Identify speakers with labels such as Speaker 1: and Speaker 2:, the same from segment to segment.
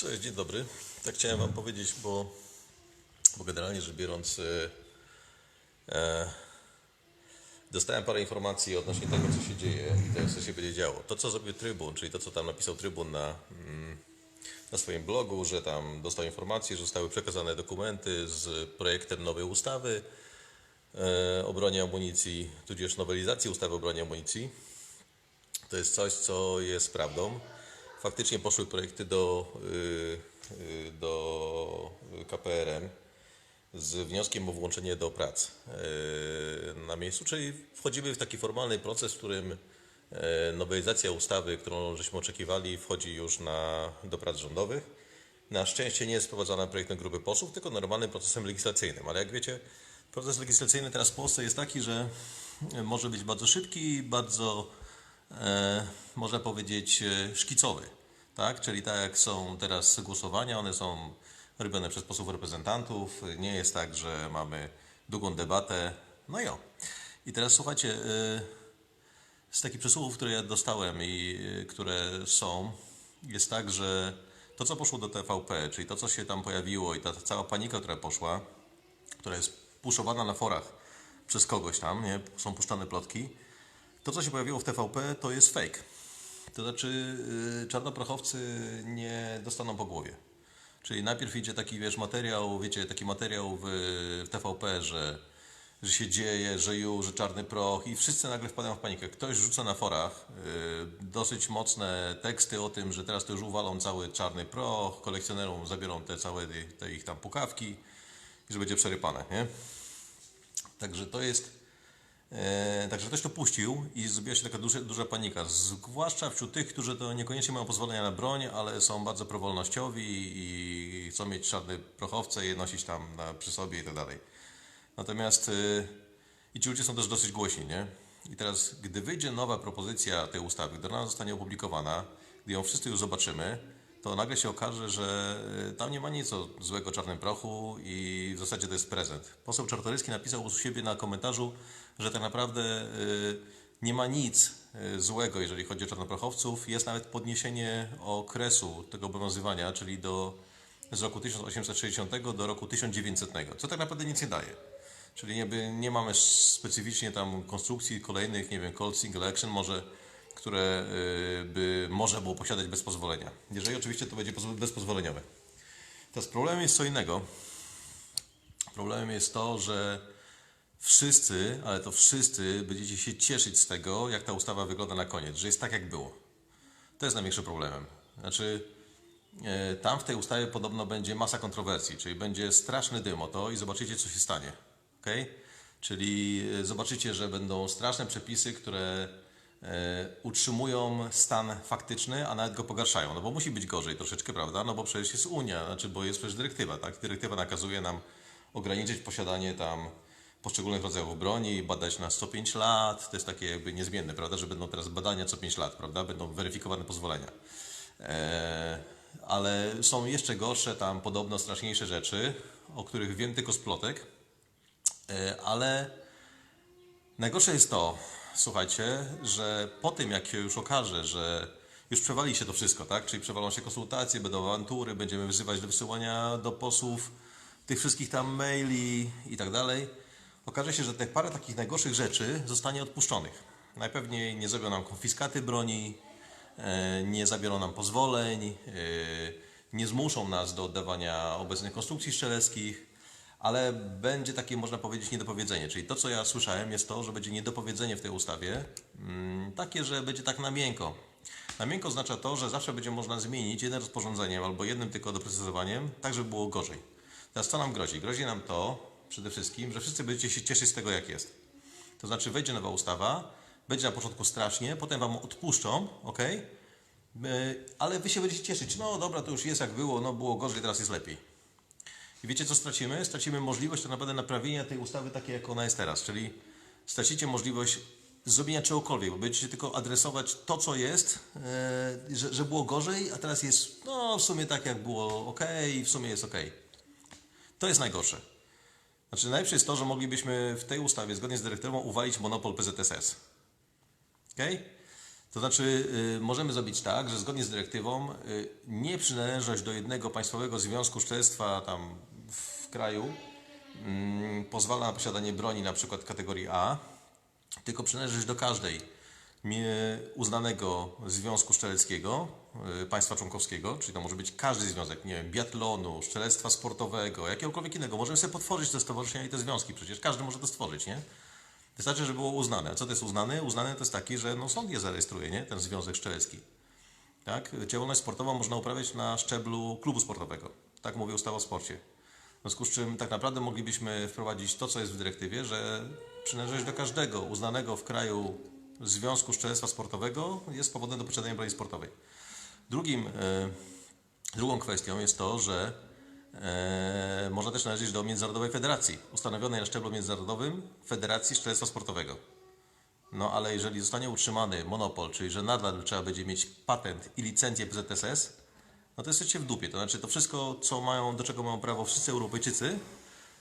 Speaker 1: Cześć, dzień dobry. Tak chciałem Wam powiedzieć, bo, bo generalnie rzecz biorąc, e, e, dostałem parę informacji odnośnie tego, co się dzieje i tego, co się będzie działo. To, co zrobił Trybun, czyli to, co tam napisał Trybun na, mm, na swoim blogu, że tam dostał informację, że zostały przekazane dokumenty z projektem nowej ustawy e, o broni amunicji, tudzież nowelizacji ustawy o broni amunicji. To jest coś, co jest prawdą. Faktycznie poszły projekty do, y, y, do KPRM z wnioskiem o włączenie do prac y, na miejscu, czyli wchodzimy w taki formalny proces, w którym nowelizacja ustawy, którą żeśmy oczekiwali, wchodzi już na, do prac rządowych. Na szczęście nie jest prowadzona projektem grupy posłów, tylko normalnym procesem legislacyjnym. Ale jak wiecie, proces legislacyjny teraz w Polsce jest taki, że może być bardzo szybki, bardzo można powiedzieć, e, szkicowy. Tak? Czyli tak jak są teraz głosowania, one są robione przez posłów reprezentantów. Nie jest tak, że mamy długą debatę. No i o. I teraz słuchajcie, e, z takich przesłuchów, które ja dostałem i e, które są, jest tak, że to, co poszło do TVP, czyli to, co się tam pojawiło i ta cała panika, która poszła, która jest puszowana na forach przez kogoś tam, nie? są puszczane plotki, to, co się pojawiło w TVP, to jest fake. To znaczy, yy, czarnoprochowcy nie dostaną po głowie. Czyli najpierw idzie taki, wiesz, materiał, wiecie, taki materiał w, w TVP, że, że się dzieje, że już, że czarny proch i wszyscy nagle wpadają w panikę. Ktoś rzuca na forach yy, dosyć mocne teksty o tym, że teraz to już uwalą cały czarny proch, kolekcjonerom zabiorą te całe te ich tam pukawki i że będzie przerypane, nie? Także to jest E, także ktoś to puścił i zrobiła się taka duża, duża panika. Zwłaszcza wśród tych, którzy to niekoniecznie mają pozwolenia na broń, ale są bardzo prowolnościowi i chcą mieć czarne prochowce i je nosić tam na, przy sobie i tak dalej. Natomiast e, i ci ludzie są też dosyć głośni, nie? I teraz, gdy wyjdzie nowa propozycja tej ustawy, która zostanie opublikowana, gdy ją wszyscy już zobaczymy, to nagle się okaże, że y, tam nie ma nic o złego czarnym prochu i w zasadzie to jest prezent. Poseł Czartoryski napisał u siebie na komentarzu, że tak naprawdę y, nie ma nic y, złego, jeżeli chodzi o czarnoprochowców. Jest nawet podniesienie okresu tego obowiązywania, czyli do, z roku 1860 do roku 1900, co tak naprawdę nic nie daje. Czyli nie, nie mamy specyficznie tam konstrukcji kolejnych, nie wiem, Cold Single Action, może które y, by może było posiadać bez pozwolenia. Jeżeli oczywiście to będzie bezpozwoleniowe. Teraz problemem jest co innego. Problemem jest to, że wszyscy, ale to wszyscy będziecie się cieszyć z tego, jak ta ustawa wygląda na koniec, że jest tak, jak było. To jest największym problemem. Znaczy, e, tam w tej ustawie podobno będzie masa kontrowersji, czyli będzie straszny dym o to i zobaczycie, co się stanie. Okay? Czyli e, zobaczycie, że będą straszne przepisy, które E, utrzymują stan faktyczny, a nawet go pogarszają. No bo musi być gorzej troszeczkę, prawda? No bo przecież jest Unia, znaczy, bo jest przecież dyrektywa, tak? Dyrektywa nakazuje nam ograniczyć posiadanie tam poszczególnych rodzajów broni, badać na 105 lat, to jest takie jakby niezmienne, prawda, że będą teraz badania co 5 lat, prawda, będą weryfikowane pozwolenia. Eee, ale są jeszcze gorsze, tam podobno straszniejsze rzeczy, o których wiem tylko z plotek, eee, ale najgorsze jest to, słuchajcie, że po tym jak się już okaże, że już przewali się to wszystko, tak? Czyli przewalą się konsultacje, będą awantury, będziemy wyzywać do wysyłania do posłów tych wszystkich tam maili i tak dalej. Okaże się, że te parę takich najgorszych rzeczy zostanie odpuszczonych. Najpewniej nie zrobią nam konfiskaty broni, e, nie zabiorą nam pozwoleń, e, nie zmuszą nas do oddawania obecnych konstrukcji strzeleckich, ale będzie takie, można powiedzieć, niedopowiedzenie. Czyli to, co ja słyszałem, jest to, że będzie niedopowiedzenie w tej ustawie, mm, takie, że będzie tak na miękko. Na miękko oznacza to, że zawsze będzie można zmienić jednym rozporządzeniem albo jednym tylko doprecyzowaniem, tak żeby było gorzej. Teraz co nam grozi? Grozi nam to przede wszystkim, że wszyscy będziecie się cieszyć z tego, jak jest. To znaczy, wejdzie nowa ustawa, będzie na początku strasznie, potem wam odpuszczą, ok? Ale wy się będziecie cieszyć. No dobra, to już jest jak było, no było gorzej, teraz jest lepiej. I wiecie, co stracimy? Stracimy możliwość tak naprawdę naprawienia tej ustawy takiej, jak ona jest teraz. Czyli stracicie możliwość zrobienia czegokolwiek, bo będziecie tylko adresować to, co jest, e, że, że, było gorzej, a teraz jest, no w sumie tak, jak było ok, w sumie jest ok. To jest najgorsze. Znaczy, najlepsze jest to, że moglibyśmy w tej ustawie, zgodnie z dyrektywą, uwalić monopol PZSS. To znaczy, y, możemy zrobić tak, że zgodnie z dyrektywą y, nie przynależność do jednego państwowego związku szczelstwa tam w kraju mm, pozwala na posiadanie broni na przykład kategorii A, tylko przynależność do każdej mie- uznanego związku szczeleckiego y, państwa członkowskiego, czyli to może być każdy związek, nie wiem, biatlonu, szczelectwa sportowego, jakiegokolwiek innego. Możemy sobie potworzyć te stowarzyszenia i te związki, przecież każdy może to stworzyć, nie? Wystarczy, żeby było uznane. A co to jest uznane? Uznane to jest taki, że no, sąd je zarejestruje, nie? ten związek szczelecki. Tak? Działalność sportową można uprawiać na szczeblu klubu sportowego. Tak mówi ustawa o sporcie. W związku z czym tak naprawdę moglibyśmy wprowadzić to, co jest w dyrektywie, że przynależność do każdego uznanego w kraju związku szczelectwa sportowego jest powodem do posiadania broni sportowej. Drugim, e, drugą kwestią jest to, że e, można też należeć do Międzynarodowej Federacji, ustanowionej na szczeblu międzynarodowym Federacji Szczelectwa Sportowego. No ale jeżeli zostanie utrzymany monopol, czyli że nadal trzeba będzie mieć patent i licencję PZSS, no to jesteście w dupie. To znaczy to wszystko, co mają, do czego mają prawo wszyscy Europejczycy,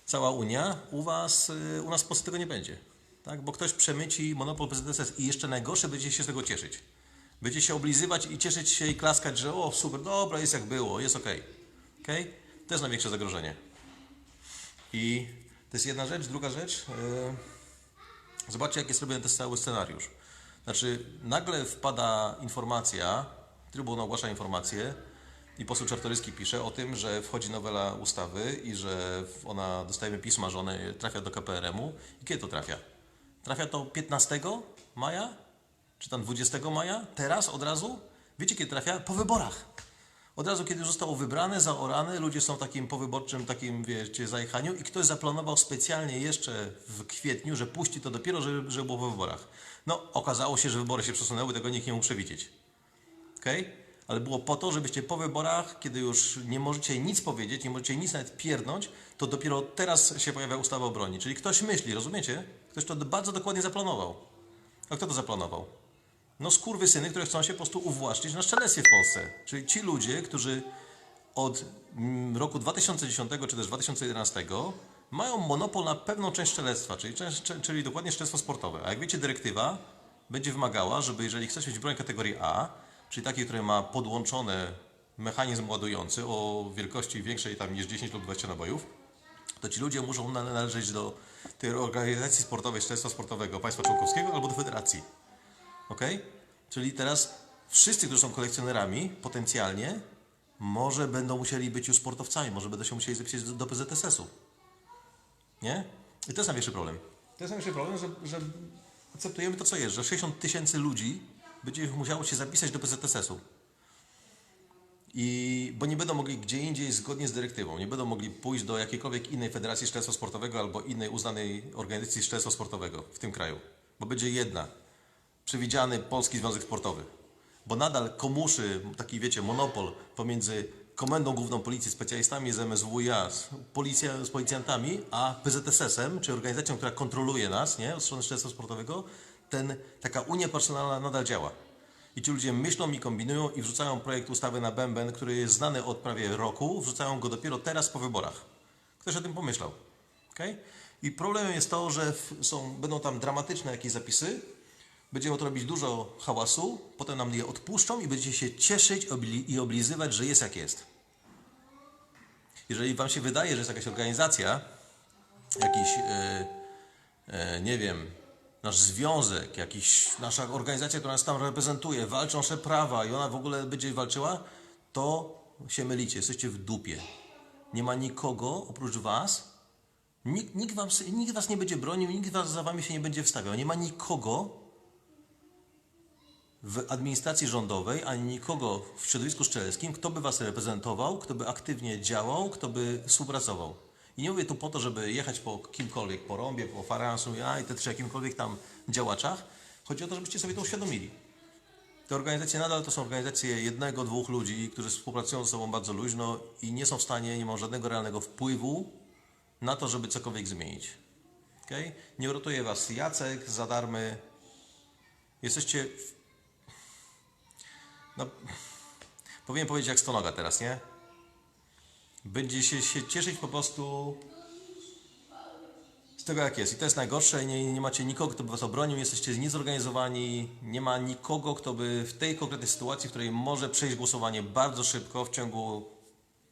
Speaker 1: cała Unia, u was, y, u nas po prostu tego nie będzie. Tak? Bo ktoś przemyci monopol PZSS i jeszcze najgorsze będziecie się z tego cieszyć. Będziecie się oblizywać i cieszyć się i klaskać, że o super, dobra, jest jak było, jest okej. Okay. To jest największe zagrożenie. I to jest jedna rzecz. Druga rzecz, yy, zobaczcie jak jest robiony ten cały scenariusz. Znaczy, nagle wpada informacja, Trybunał ogłasza informację i poseł Czartoryski pisze o tym, że wchodzi nowela ustawy i że ona, dostajemy pisma, że ona trafia do KPRM-u. I kiedy to trafia? Trafia to 15 maja? Czy tam 20 maja? Teraz, od razu? Wiecie kiedy trafia? Po wyborach. Od razu, kiedy zostało wybrane, zaorane, ludzie są takim powyborczym, takim, wiecie, zajechaniu i ktoś zaplanował specjalnie jeszcze w kwietniu, że puści to dopiero, żeby, żeby było po wyborach. No, okazało się, że wybory się przesunęły, tego nikt nie mógł przewidzieć. Okej? Ale było po to, żebyście po wyborach, kiedy już nie możecie nic powiedzieć, nie możecie nic nawet pierdnąć, to dopiero teraz się pojawia ustawa o broni. Czyli ktoś myśli, rozumiecie? Ktoś to bardzo dokładnie zaplanował. A kto to zaplanował? No skurwysyny, które chcą się po prostu uwłaszczyć na szczelectwie w Polsce. Czyli ci ludzie, którzy od mm, roku 2010 czy też 2011 mają monopol na pewną część szczelectwa, czyli, czyli dokładnie szczelectwo sportowe. A jak wiecie, dyrektywa będzie wymagała, żeby jeżeli chcesz mieć broń kategorii A, czyli takiej, która ma podłączony mechanizm ładujący o wielkości większej tam niż 10 lub 20 nabojów, to ci ludzie muszą nale- należeć do tej organizacji sportowej, szczelectwa sportowego państwa członkowskiego albo do federacji. Ok? Czyli teraz wszyscy, którzy są kolekcjonerami, potencjalnie, może będą musieli być już sportowcami, może będą się musieli zapisać do, do PZSS-u. Nie? I to jest największy problem. To jest największy problem, że, że akceptujemy to, co jest, że 60 tysięcy ludzi będzie musiało się zapisać do PZSS-u. I, bo nie będą mogli gdzie indziej zgodnie z dyrektywą, nie będą mogli pójść do jakiejkolwiek innej federacji szczelectwa sportowego albo innej uznanej organizacji szczelectwa sportowego w tym kraju. Bo będzie jedna, przewidziany Polski Związek Sportowy. Bo nadal komuszy taki, wiecie, monopol pomiędzy Komendą Główną Policji, specjalistami z MSWiA, z, policja, z policjantami, a PZSS-em, czy organizacją, która kontroluje nas, nie, od strony szczelectwa sportowego, ten, taka unia personalna nadal działa. I ci ludzie myślą i kombinują i wrzucają projekt ustawy na bęben, który jest znany od prawie roku, wrzucają go dopiero teraz po wyborach. Ktoś o tym pomyślał. Okay? I problemem jest to, że są, będą tam dramatyczne jakieś zapisy, będziemy to robić dużo hałasu, potem nam je odpuszczą i będziecie się cieszyć i oblizywać, że jest jak jest. Jeżeli Wam się wydaje, że jest jakaś organizacja, jakiś, e, e, nie wiem, nasz związek, jakiś, nasza organizacja, która nas tam reprezentuje, walczy o nasze prawa i ona w ogóle będzie walczyła, to się mylicie, jesteście w dupie. Nie ma nikogo oprócz Was, nikt, nikt, wam, nikt Was nie będzie bronił, nikt was, za Wami się nie będzie wstawiał. Nie ma nikogo w administracji rządowej, ani nikogo w środowisku szczeleckim, kto by Was reprezentował, kto by aktywnie działał, kto by współpracował. I nie mówię tu po to, żeby jechać po kimkolwiek, po Rąbie, po Faransu, ja i te czy jakimkolwiek tam działaczach. Chodzi o to, żebyście sobie to uświadomili. Te organizacje nadal to są organizacje jednego, dwóch ludzi, którzy współpracują ze sobą bardzo luźno i nie są w stanie, nie mają żadnego realnego wpływu na to, żeby cokolwiek zmienić. Okay? Nie uratuje Was Jacek za darmy. Jesteście w no, powinien powiedzieć jak stonoga teraz, nie? Będzie się, się cieszyć po prostu z tego jak jest. I to jest najgorsze. Nie, nie macie nikogo, kto by was obronił, jesteście niezorganizowani. Nie ma nikogo, kto by w tej konkretnej sytuacji, w której może przejść głosowanie bardzo szybko, w ciągu.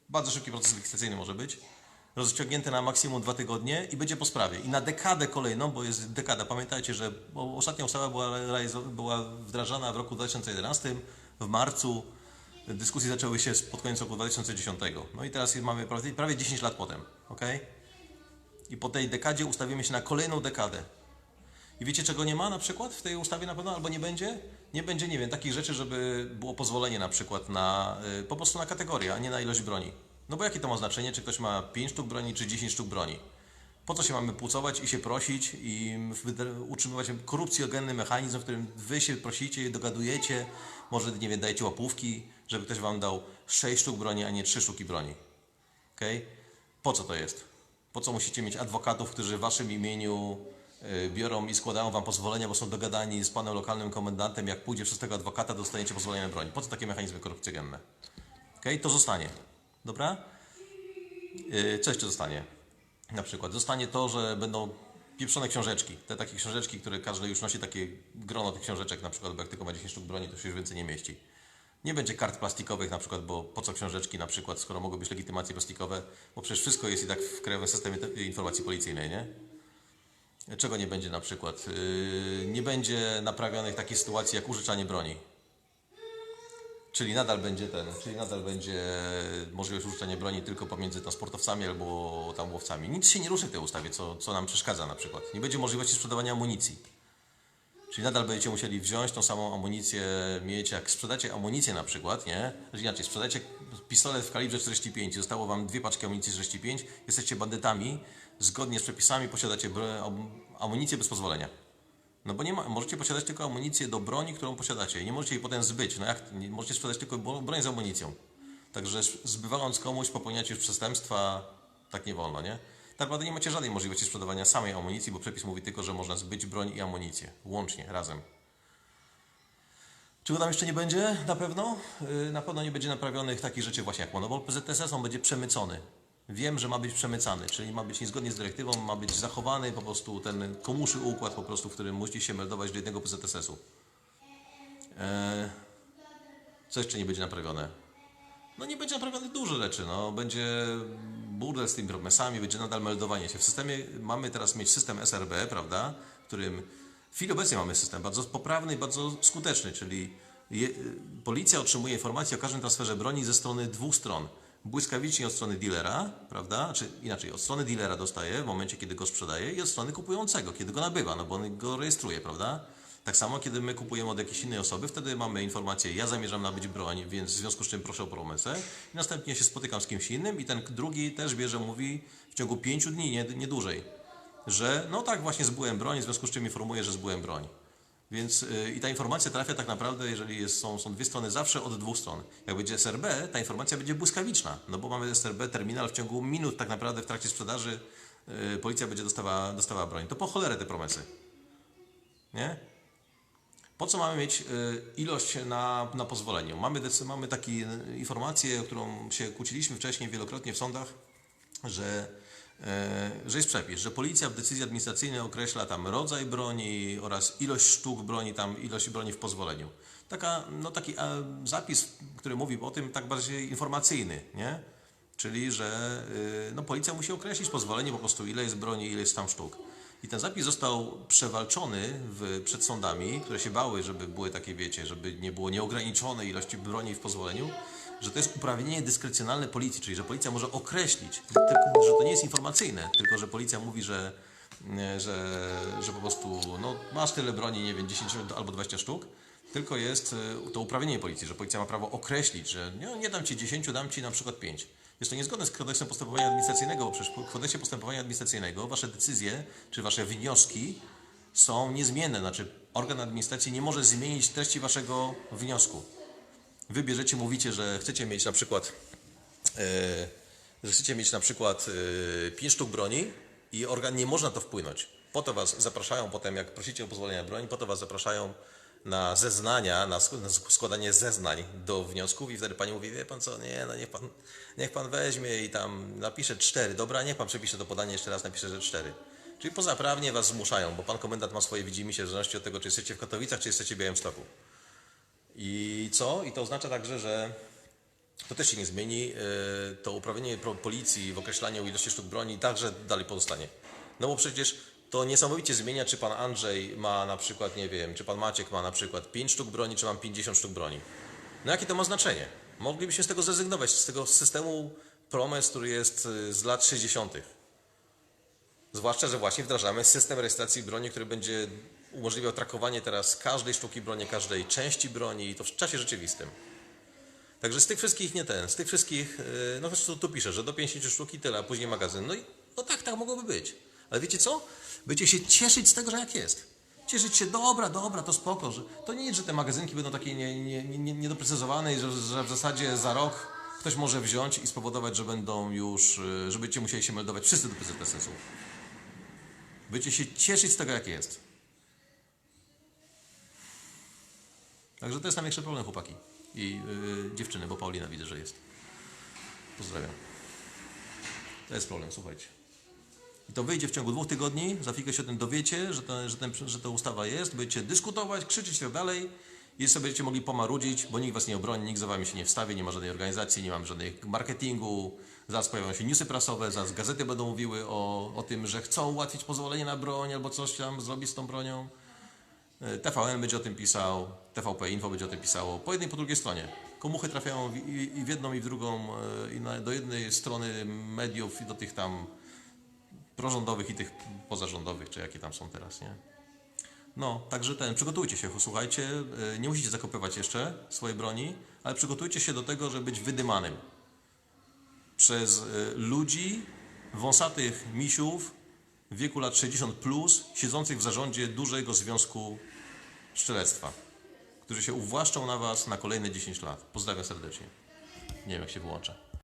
Speaker 1: Bardzo szybki proces legislacyjny może być. Rozciągnięty na maksimum dwa tygodnie i będzie po sprawie. I na dekadę kolejną, bo jest dekada, pamiętajcie, że ostatnia ustawa była, była wdrażana w roku 2011, w marcu. Dyskusje zaczęły się pod koniec roku 2010. No i teraz mamy prawie, prawie 10 lat potem. ok? I po tej dekadzie ustawimy się na kolejną dekadę. I wiecie, czego nie ma na przykład w tej ustawie na pewno, albo nie będzie? Nie będzie, nie wiem, takich rzeczy, żeby było pozwolenie na przykład na, y, po prostu na kategorię, a nie na ilość broni. No bo jakie to ma znaczenie, czy ktoś ma 5 sztuk broni, czy 10 sztuk broni? Po co się mamy płucować i się prosić i utrzymywać korupcjogenny mechanizm, w którym wy się prosicie, dogadujecie, może, nie wiem, dajecie łapówki, żeby ktoś wam dał 6 sztuk broni, a nie 3 sztuki broni. Okej? Po co to jest? Po co musicie mieć adwokatów, którzy w waszym imieniu y, biorą i składają wam pozwolenia, bo są dogadani z panem lokalnym komendantem, jak pójdzie przez tego adwokata, dostaniecie pozwolenie na broń. Po co takie mechanizmy korupcjogenne? Okej? To zostanie. Dobra? Yy, Co jeszcze zostanie? Na przykład zostanie to, że będą pieprzone książeczki. Te takie książeczki, które każdy już nosi takie grono tych książeczek, na przykład, bo jak tylko ma 10 sztuk broni, to się już więcej nie mieści. Nie będzie kart plastikowych na przykład, bo po co książeczki na przykład, skoro mogą być legitymacje plastikowe, bo przecież wszystko jest i tak w Krajowym Systemie Te- Informacji Policyjnej, nie? Czego nie będzie na przykład? Yy, nie będzie naprawionych takich sytuacji jak użyczanie broni. Czyli nadal będzie ten, czyli nadal będzie możliwość użyczania broni tylko pomiędzy tam sportowcami albo tam łowcami. Nic się nie ruszy w tej ustawie, co, co nam przeszkadza na przykład. Nie będzie możliwości sprzedawania amunicji. Czyli nadal będziecie musieli wziąć tą samą amunicję, mieć, jak sprzedacie amunicję na przykład, nie? Znaczy inaczej, sprzedacie pistolet w kalibrze 45, zostało wam dwie paczki amunicji 45, jesteście bandytami, zgodnie z przepisami posiadacie amunicję bez pozwolenia. No bo nie ma, możecie posiadać tylko amunicję do broni, którą posiadacie nie możecie jej potem zbyć. No jak, możecie sprzedać tylko bro- broń z amunicją. Także zbywając komuś popełniacie już przestępstwa, tak nie wolno, nie? Tak naprawdę nie macie żadnej możliwości sprzedawania samej amunicji, bo przepis mówi tylko, że można zbyć broń i amunicję. Łącznie, razem. Czego tam jeszcze nie będzie? Na pewno? Yy, Na pewno nie będzie naprawionych takich rzeczy właśnie jak monopol PZSS, on będzie przemycony. Wiem, że ma być przemycany, czyli ma być niezgodnie z dyrektywą, ma być zachowany po prostu ten komuszy układ po prostu, w którym musi się meldować do jednego PZSS-u. Eee, co jeszcze nie będzie naprawione? No nie będzie naprawione dużo rzeczy, no. Będzie burdel z tymi promesami, będzie nadal meldowanie się. W systemie mamy teraz mieć system SRB, prawda, w którym w chwili obecnej mamy system bardzo poprawny i bardzo skuteczny, czyli je, policja otrzymuje informacje o każdym transferze broni ze strony dwóch stron. Błyskawicznie od strony dealera, prawda, czy inaczej, od strony dealera dostaje w momencie, kiedy go sprzedaje i od strony kupującego, kiedy go nabywa, no bo on go rejestruje, prawda. Tak samo, kiedy my kupujemy od jakiejś innej osoby, wtedy mamy informację, ja zamierzam nabyć broń, więc w związku z czym proszę o promesę. I następnie się spotykam z kimś innym i ten drugi też bierze, mówi w ciągu pięciu dni, nie, nie dłużej, że no tak, właśnie zbyłem broń, w związku z czym informuję, że zbyłem broń. Więc yy, i ta informacja trafia tak naprawdę, jeżeli jest, są, są dwie strony, zawsze od dwóch stron. Jak będzie SRB, ta informacja będzie błyskawiczna, no bo mamy SRB terminal w ciągu minut tak naprawdę w trakcie sprzedaży yy, policja będzie dostawała, dostawała broń. To po cholerę te promesy. Nie? Po co mamy mieć y, ilość na, na pozwoleniu? Mamy, mamy taką informację, którą się kłóciliśmy wcześniej wielokrotnie w sądach, że, że jest przepis, że policja w decyzji administracyjnej określa tam rodzaj broni oraz ilość sztuk broni, tam ilość broni w pozwoleniu. Taka, no taki e, zapis, który mówi o tym tak bardziej informacyjny, nie? Czyli, że y, no, policja musi określić pozwolenie po prostu ile jest broni, ile jest tam sztuk. I ten zapis został przewalczony w, przed sądami, które się bały, żeby były takie, wiecie, żeby nie było nieograniczonej ilości broni w pozwoleniu, że to jest uprawnienie dyskrecjonalne policji, czyli że policja może określić, tylko, że to nie jest informacyjne, tylko że policja mówi, że, nie, że, że po prostu no, masz tyle broni, nie wiem, 10 albo 20 sztuk, tylko jest y, to uprawnienie policji, że policja ma prawo określić, że nie, nie dam ci 10, dam ci na przykład 5. Jest to niezgodne z kodeksem postępowania administracyjnego, bo przecież w kodeksie postępowania administracyjnego wasze decyzje czy wasze wnioski są niezmienne. Znaczy organ administracji nie może zmienić treści waszego wniosku. Wy bierzecie, mówicie, że chcecie mieć na przykład e, że chcecie mieć na przykład e, 5 sztuk broni i organ nie może na to wpłynąć. Po to was zapraszają potem, jak prosicie o pozwolenie na broń, po to was zapraszają na zeznania, na składanie zeznań do wniosków i wtedy pani mówi, wie pan co, nie, no niech pan, niech pan weźmie i tam napisze cztery, dobra, niech pan przepisze to podanie jeszcze raz, napisze, że cztery. Czyli pozaprawnie was zmuszają, bo pan komendant ma swoje widzimisię w zależności od tego, czy jesteście w Katowicach, czy jesteście w Białymstoku. I co? I to oznacza także, że to też się nie zmieni. Yy, To uprawnienie pro- policji w określaniu ilości sztuk broni także dalej pozostanie. No bo przecież to niesamowicie zmienia, czy pan Andrzej ma na przykład, nie wiem, czy pan Maciek ma na przykład 5 sztuk broni, czy mam 50 sztuk broni. No jakie to ma znaczenie? Moglibyśmy z tego zrezygnować, z tego systemu promes, który jest y, z lat 60. Zwłaszcza, że właśnie wdrażamy system rejestracji broni, który będzie umożliwiał trakowanie teraz każdej sztuki broni, każdej części broni i to w czasie rzeczywistym. Także z tych wszystkich nie ten, z tych wszystkich, yy, no zresztą tu pisze, że do 50 sztuki tyle, a później magazyn. No i no tak, tak mogłoby być. Ale wiecie co? Będziecie się cieszyć z tego, że jak jest. Cieszyć się, dobra, dobra, to spoko. Że, to nie jest, że te magazynki będą takie nie, nie, nie, niedoprecyzowane i że, że w zasadzie za rok ktoś może wziąć i spowodować, że będą już, yy, że będziecie musieli się meldować wszyscy do PZPS-u. Będziecie się cieszyć z tego, jak jest. Także to jest największy problem, chłopaki. I yy, dziewczyny, bo Paulina widzę, że jest. Pozdrawiam. To jest problem, słuchajcie. I to wyjdzie w ciągu dwóch tygodni, za chwilkę się o tym dowiecie, że, to, że, ten, że ta ustawa jest, będziecie dyskutować, krzyczeć i tak dalej i sobie będziecie mogli pomarudzić, bo nikt was nie obroni, nikt za wami się nie wstawi, nie ma żadnej organizacji, nie mamy żadnego marketingu, zaraz pojawią się newsy prasowe, zaraz gazety będą mówiły o, o tym, że chcą ułatwić pozwolenie na broń albo coś tam zrobić z tą bronią. TVN będzie o tym pisał, TVP Info będzie o tym pisało, po jednej i po drugiej stronie. Komuchy trafiają i, w jedną i w drugą, e, i do jednej strony mediów i do tych tam prorządowych i tych pozarządowych, czy jakie tam są teraz, nie? No, także ten, przygotujcie się, słuchajcie, e, nie musicie zakopywać jeszcze swojej broni, ale przygotujcie się do tego, żeby być wydymanym przez e, ludzi, wąsatych misiów w wieku lat 60 plus, siedzących w zarządzie dużego związku strzelectwa, którzy się uwłaszczą na was na kolejne 10 lat. Pozdrawiam serdecznie. Nie wiem, jak się wyłącza.